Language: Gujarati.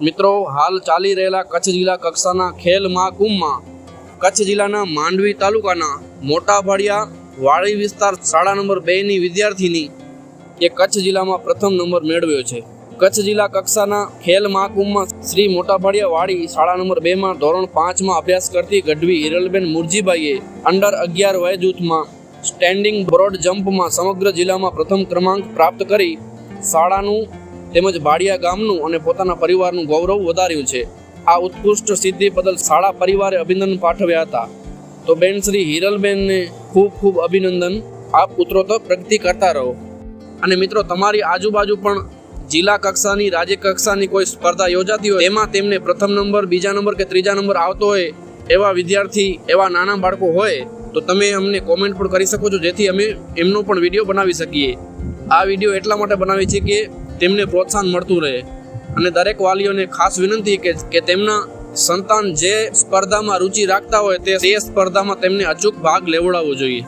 મિત્રો, હાલ ચાલી રહેલા કચ્છ જિલ્લા કક્ષાના ખેલ મહાકુંભમાં કચ્છ જિલ્લાના માંડવી તાલુકાના મોટા ભાડિયા વાડી વિસ્તાર શાળા નંબર બેની વિદ્યાર્થીની એ કચ્છ જિલ્લામાં પ્રથમ નંબર મેળવ્યો છે. કચ્છ જિલ્લા કક્ષાના ખેલ મહાકુંભમાં શ્રી મોટાભાડિયા વાડી શાળા નંબર બેમાં ધોરણ પાંચમાં અભ્યાસ કરતી ગઢવી હિરલબેન મુરજીભાઈએ અંડર અગિયાર વય જૂથમાં સ્ટેન્ડિંગ બ્રોડ જમ્પમાં સમગ્ર જિલ્લામાં પ્રથમ ક્રમાંક પ્રાપ્ત કરી શાળાનું તેમજ ભાડિયા ગામનું અને પોતાના પરિવારનું ગૌરવ વધાર્યું છે. આ ઉત્કૃષ્ટ સિદ્ધિ બદલ શાળા પરિવારે અભિનંદન પાઠવ્યા હતા. તો બેન શ્રી હિરલબેનને ખૂબ ખૂબ અભિનંદન. આપ ઉત્તરોત્તર પ્રગતિ કરતા રહો. અને મિત્રો, તમારી આજુબાજુ પણ જિલ્લા કક્ષાની, રાજ્ય કક્ષાની કોઈ સ્પર્ધા યોજાતી હોય એમાં તેમને પ્રથમ નંબર, બીજા નંબર કે ત્રીજા નંબર આવતો હોય, એવા વિદ્યાર્થી, એવા નાના બાળકો હોય, તો તમે અમને કોમેન્ટ પણ કરી શકો છો, જેથી અમે એમનો પણ વીડિયો બનાવી શકીએ. આ વીડિયો એટલા માટે બનાવી છે કે તેમને પ્રોત્સાહન મળતું રહે. અને દરેક વાલીઓને ખાસ વિનંતી કે કે તેમના સંતાન જે સ્પર્ધામાં રુચિ રાખતા હોય તે સ્પર્ધામાં તેમને અચૂક ભાગ લેવડાવવો જોઈએ.